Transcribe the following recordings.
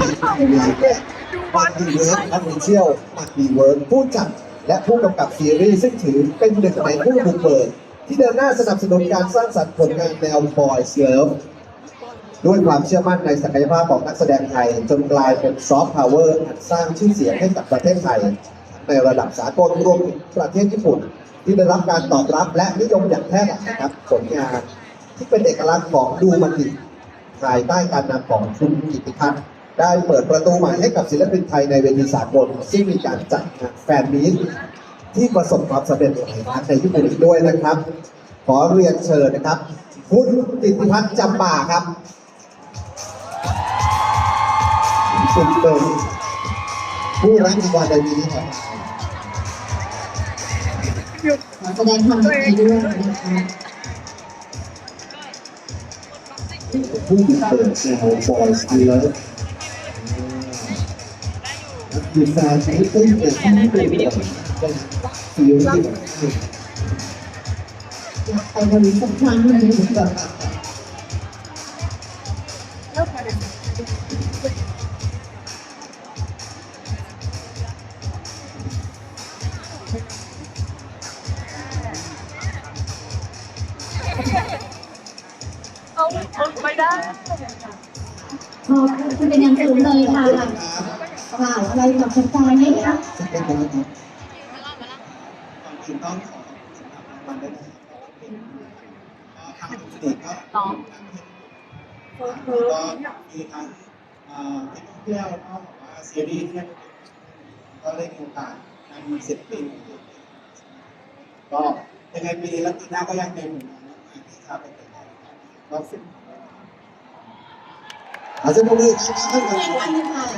มัดดีเวิร์กอันเชียลมัดดีเวิร์กผู้จัดและผู้กำกับซีรีส์ซึ่งถือเป็นหนึ่งในผู้บุกเบิกที่เดินหน้าสนับสนุนการสร้างสรรค์ผลงานแนวบอยเลิฟด้วยความเชื่อมั่นในศักยภาพของนักแสดงไทย จนกลายเป็นซอฟต์พาวเวอร์อันสร้างชื่อเสียงให้กับประเทศไทย ในระดับสากลรวมถึงประเทศญี่ปุ่น ที่ได้รับการตอบรับและนิยมอย่างแพร่หลายครับผลงานที่เป็นเอกลักษณ์ของดูมันดิภายใต้การนำของคุณกิติพัฒน์ ได้เปิดประตูใหม่ให้กับศิลปินไทยในเวทีสากลซึ่งมีการจัดงานแฟนมีตที่ประสบความสำเร็จหลายครั้งในญี่ปุ่นอีกด้วยนะครับ ขอเรียนเชิญนะครับ คุณกิติพัฒน์จำป่าครับซึ่งเป็นผู้รับรางวัลในปีนี้ครับขอแสดงความยินดีด้วยนะคะผู้บุกเบิกแนวบอยสเลิฟ คือแฟนที่เต้เป็นที่เป็นแบบเป็นฟิลที่แบบอยากไปวันนี้สักครั้งหนึ่งเอาเอาไม่ได้ขอบคุณเป็นอย่างสูงเลยค่ะ กล่าวอะไรกับแฟนๆไหมคะเป็นคนที่ก่อนอื่นต้องขอสำหรับรางวัลด้วยนะครับทางสติก็ต่อก็มีทั้งเอ่อที่ท่องเที่ยวแล้วก็บอกว่าซีรีส์เนี่ยก็ได้มีโอกาสนำศิลปินก็ยังไงปีนี้และปีหน้าก็ยังเป็นผลงานที่ทำเป็นก็ฟิน อาจจะพวกนี้ท่านท่าน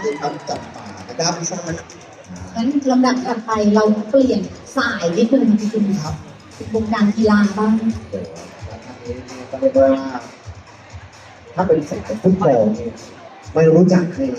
ที่ทำจับป่านะครับงั้นลำดับถัดไปเราเปลี่ยนสายนิดนึงคุณครับวงการกีฬาบ้างเดี๋ยวนะครับนี้ก็เรียกว่าถ้าเป็นสายฟุตบอลนี่ไม่รู้จักเลย